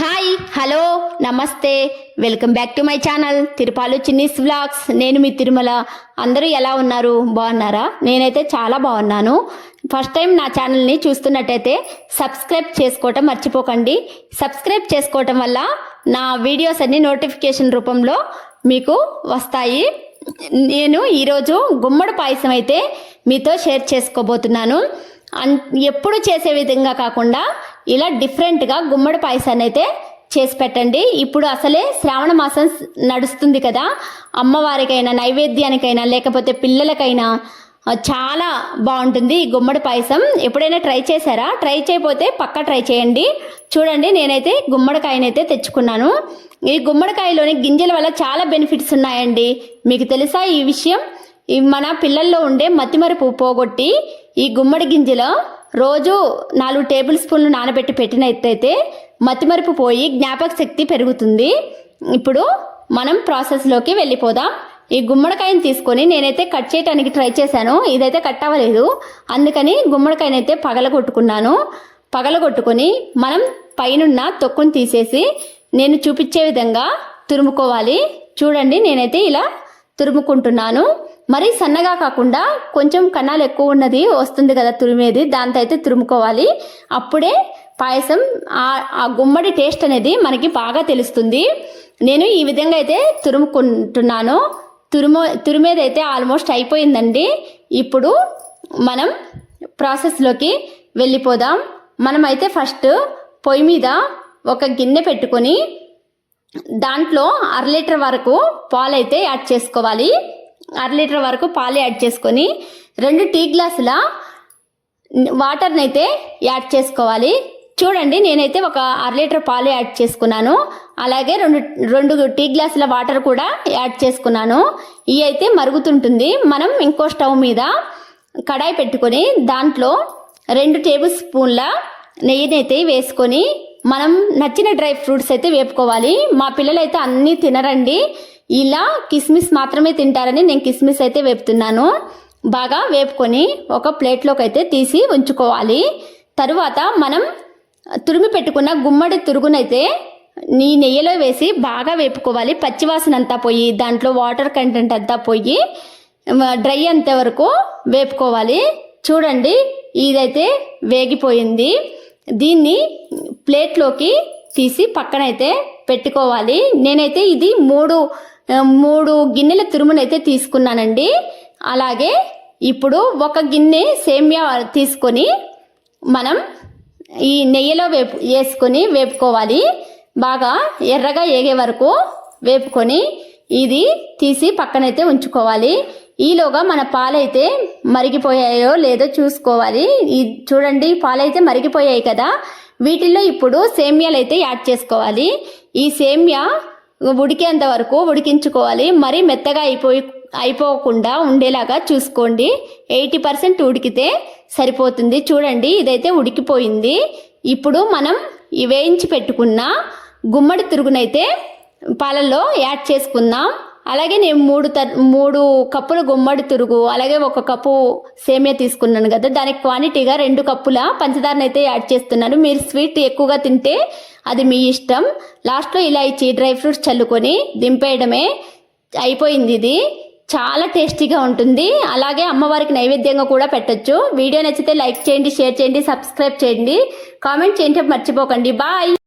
Hi hello namaste. Welcome back to my channel Thirupalu Chinni's vlogs నేను మీ తిరుమల. అందరూ ఎలా ఉన్నారు? బాగున్నారా? నేనైతే చాలా బాగున్నాను. ఫస్ట్ టైం నా ఛానల్ని చూస్తున్నట్టయితే సబ్స్క్రైబ్ చేసుకోవటం మర్చిపోకండి. సబ్స్క్రైబ్ చేసుకోవటం వల్ల నా వీడియోస్ అన్ని నోటిఫికేషన్ రూపంలో మీకు వస్తాయి. నేను ఈరోజు గుమ్మడి పాయసం అయితే మీతో షేర్ చేసుకోబోతున్నాను. అన్ ఎప్పుడు చేసే విధంగా కాకుండా ఇలా డిఫరెంట్గా గుమ్మడి పాయసాన్ని అయితే చేసి పెట్టండి. ఇప్పుడు అసలే శ్రావణ మాసం నడుస్తుంది కదా. అమ్మవారికైనా నైవేద్యానికైనా లేకపోతే పిల్లలకైనా చాలా బాగుంటుంది ఈ గుమ్మడి పాయసం. ఎప్పుడైనా ట్రై చేశారా? ట్రై చేయకపోతే పక్క ట్రై చేయండి. చూడండి నేనైతే గుమ్మడికాయనైతే తెచ్చుకున్నాను. ఈ గుమ్మడికాయలోని గింజల వల్ల చాలా బెనిఫిట్స్ ఉన్నాయండి. మీకు తెలుసా ఈ విషయం? మన పిల్లల్లో ఉండే మతిమరుపు పోగొట్టి ఈ గుమ్మడి గింజలో రోజు నాలుగు టేబుల్ స్పూన్లు నానబెట్టి పెట్టినట్టయితే మతిమరుపు పోయి జ్ఞాపక శక్తి పెరుగుతుంది. ఇప్పుడు మనం ప్రాసెస్లోకి వెళ్ళిపోదాం. ఈ గుమ్మడికాయని తీసుకొని నేనైతే కట్ చేయడానికి ట్రై చేశాను. ఇదైతే కట్ అవ్వలేదు. అందుకని గుమ్మడికాయనైతే పగలగొట్టుకున్నాను. పగలగొట్టుకొని మనం పైనున్న తొక్కును తీసేసి నేను చూపించే విధంగా తురుముకోవాలి. చూడండి నేనైతే ఇలా తురుముకుంటున్నాను. మరి సన్నగా కాకుండా కొంచెం కణాలు ఎక్కువ ఉన్నది వస్తుంది కదా తురిమేది దాంతో అయితే తురుముకోవాలి. అప్పుడే పాయసం ఆ- ఆ గుమ్మడి టేస్ట్ అనేది మనకి బాగా తెలుస్తుంది. నేను ఈ విధంగా అయితే తురుముకుంటున్నాను. తురుము తురిమేది అయితే ఆల్మోస్ట్ అయిపోయిందండి. ఇప్పుడు మనం ప్రాసెస్లోకి వెళ్ళిపోదాం. మనమైతే ఫస్ట్ పొయ్యి మీద ఒక గిన్నె పెట్టుకొని దాంట్లో అర లీటర్ వరకు పాలైతే యాడ్ చేసుకోవాలి. అర లీటర్ వరకు పాలు యాడ్ చేసుకొని రెండు టీ గ్లాసుల వాటర్ని అయితే యాడ్ చేసుకోవాలి. చూడండి నేనైతే ఒక అర లీటర్ పాలు యాడ్ చేసుకున్నాను. అలాగే రెండు రెండు టీ గ్లాసుల వాటర్ కూడా యాడ్ చేసుకున్నాను. ఇవి అయితే మరుగుతుంటుంది. మనం ఇంకో స్టవ్ మీద కడాయి పెట్టుకొని దాంట్లో రెండు టేబుల్ స్పూన్ల నెయ్యినైతే వేసుకొని మనం నచ్చిన డ్రై ఫ్రూట్స్ అయితే వేపుకోవాలి. మా పిల్లలైతే అన్నీ తినరండి. ఇలా కిస్మిస్ మాత్రమే తింటారని నేను కిస్మిస్ అయితే వేపుతున్నాను. బాగా వేపుకొని ఒక ప్లేట్లోకి అయితే తీసి ఉంచుకోవాలి. తరువాత మనం తురిమి పెట్టుకున్న గుమ్మడి తురుగునైతే నీ నెయ్యిలో వేసి బాగా వేపుకోవాలి. పచ్చివాసన అంతా పోయి దాంట్లో వాటర్ కంటెంట్ అంతా పోయి డ్రై అంతే వరకు వేపుకోవాలి. చూడండి ఇదైతే వేగిపోయింది. దీన్ని ప్లేట్లోకి తీసి పక్కనైతే పెట్టుకోవాలి. నేనైతే ఇది మూడు మూడు గిన్నెల తురుమునైతే తీసుకున్నానండి. అలాగే ఇప్పుడు ఒక గిన్నె సేమియా తీసుకొని మనం ఈ నెయ్యిలో వేపు వేసుకొని వేపుకోవాలి. బాగా ఎర్రగా ఏగే వరకు వేపుకొని ఇది తీసి పక్కనైతే ఉంచుకోవాలి. ఈలోగా మన పాలైతే మరిగిపోయాయో లేదో చూసుకోవాలి. ఈ చూడండి పాలైతే మరిగిపోయాయి కదా. వీటిల్లో ఇప్పుడు సేమ్యాలు అయితే యాడ్ చేసుకోవాలి. ఈ సేమ్యా ఉడికేంత వరకు ఉడికించుకోవాలి. మరీ మెత్తగా అయిపోయి అయిపోకుండా ఉండేలాగా చూసుకోండి. ఎయిటీ పర్సెంట్ ఉడికితే సరిపోతుంది. చూడండి ఇదైతే ఉడికిపోయింది. ఇప్పుడు మనం వేయించి పెట్టుకున్న గుమ్మడి తిరుగునైతే పాలల్లో యాడ్ చేసుకుందాం. అలాగే నేను మూడు త మూడు కప్పుల గుమ్మడి తురుగు అలాగే ఒక కప్పు సేమియా తీసుకున్నాను కదా. దానికి క్వాంటిటీగా రెండు కప్పుల పంచదారని అయితే యాడ్ చేస్తున్నాను. మీరు స్వీట్ ఎక్కువగా తింటే అది మీ ఇష్టం. లాస్ట్లో ఇలా ఇచ్చి డ్రై ఫ్రూట్స్ చల్లుకొని దింపేయడమే అయిపోయింది ఇది. చాలా టేస్టీగా ఉంటుంది. అలాగే అమ్మవారికి నైవేద్యంగా కూడా పెట్టచ్చు. వీడియో నచ్చితే లైక్ చేయండి షేర్ చేయండి సబ్స్క్రైబ్ చేయండి. కామెంట్ చేయటం మర్చిపోకండి. బాయ్!